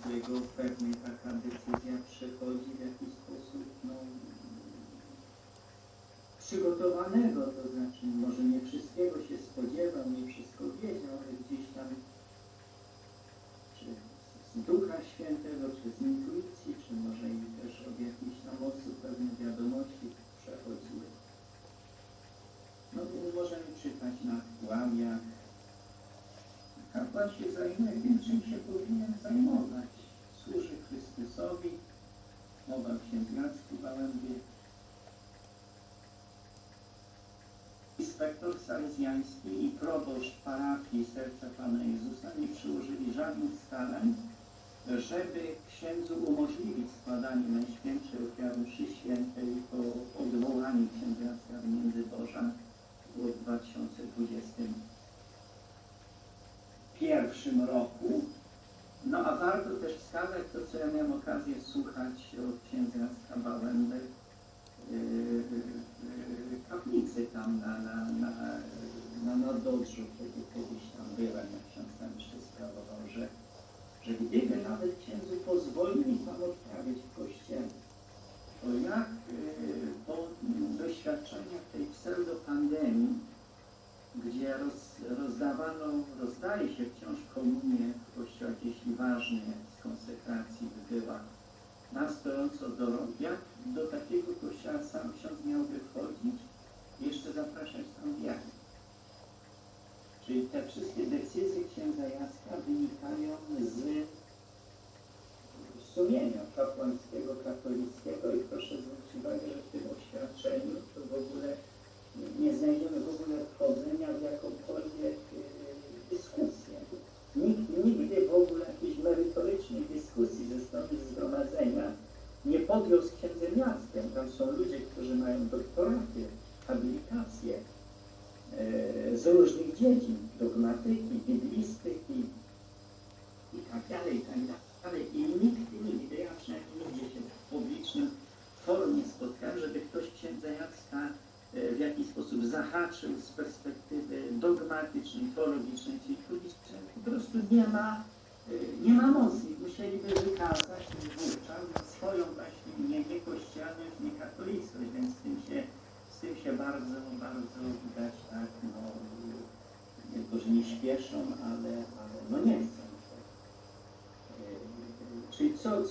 którego pewnie taka decyzja przechodzi w jakiś sposób no, przygotowanego, to znaczy może nie wszystkiego się spodziewał, nie wszystko wiedział, ale gdzieś tam czy z Ducha Świętego, czy z intuicji, czy może i też od jakiejś tam mocy pewne wiadomości przechodziły. No więc możemy czytać na aktualiach. Kapłan się zajmuje tym, czym się powinien zajmować. Inspektor salezjański i proboszcz parafii Serca Pana Jezusa nie przyłożyli żadnych starań, żeby księdzu umożliwić składanie Najświętszej ofiary mszy świętej po odwołaniu księdzactwa w Międzyborza w 2021 roku. No a warto też wskazać to, co ja miałem okazję słuchać od kaplicy tam na, na, na, na Nadodrzu, kiedy kiedyś tam byłem, jak ksiądz tam jeszcze sprawował, że, że gdyby nawet księdzu pozwolili tam odprawić w kościele, to jak yy, po doświadczeniach tej pseudopandemii, gdzie roz, rozdawano, rozdaje się wciąż komunię w kościołach, jeśli ważne z konsekracji by była, na stojąco do rąk, jak do takiego kościoła sam ksiądz miałby wchodzić i jeszcze zapraszać tam wiary. Czyli te wszystkie decyzje księdza Jacka wynikają z sumienia kapłańskiego, katolickiego i proszę zwrócić uwagę, że w tym oświadczeniu to w ogóle nie znajdziemy w ogóle wchodzenia w jakąkolwiek yy, dyskusję. Nikt nigdy w ogóle jakiejś merytorycznej dyskusji ze strony zgromadzenia nie podjął z księdzem Jackiem. Tam są ludzie, którzy mają doktoraty, habilitacje z różnych dziedzin, dogmatyki, biblistyki i tak dalej, i tak dalej. I nikt nigdy, ja przynajmniej nigdzie się w publicznym forum nie spotkałem, żeby ktoś księdza Jacka e, w jakiś sposób zahaczył z perspektywy dogmatycznej, teologicznej, czyli publicznej. Po prostu nie ma, e, nie ma mocy. Musieliby wykazać bardzo, bardzo widać tak, no, nie to, że nie śpieszą, ale, ale no nie chcą. E, Czyli co,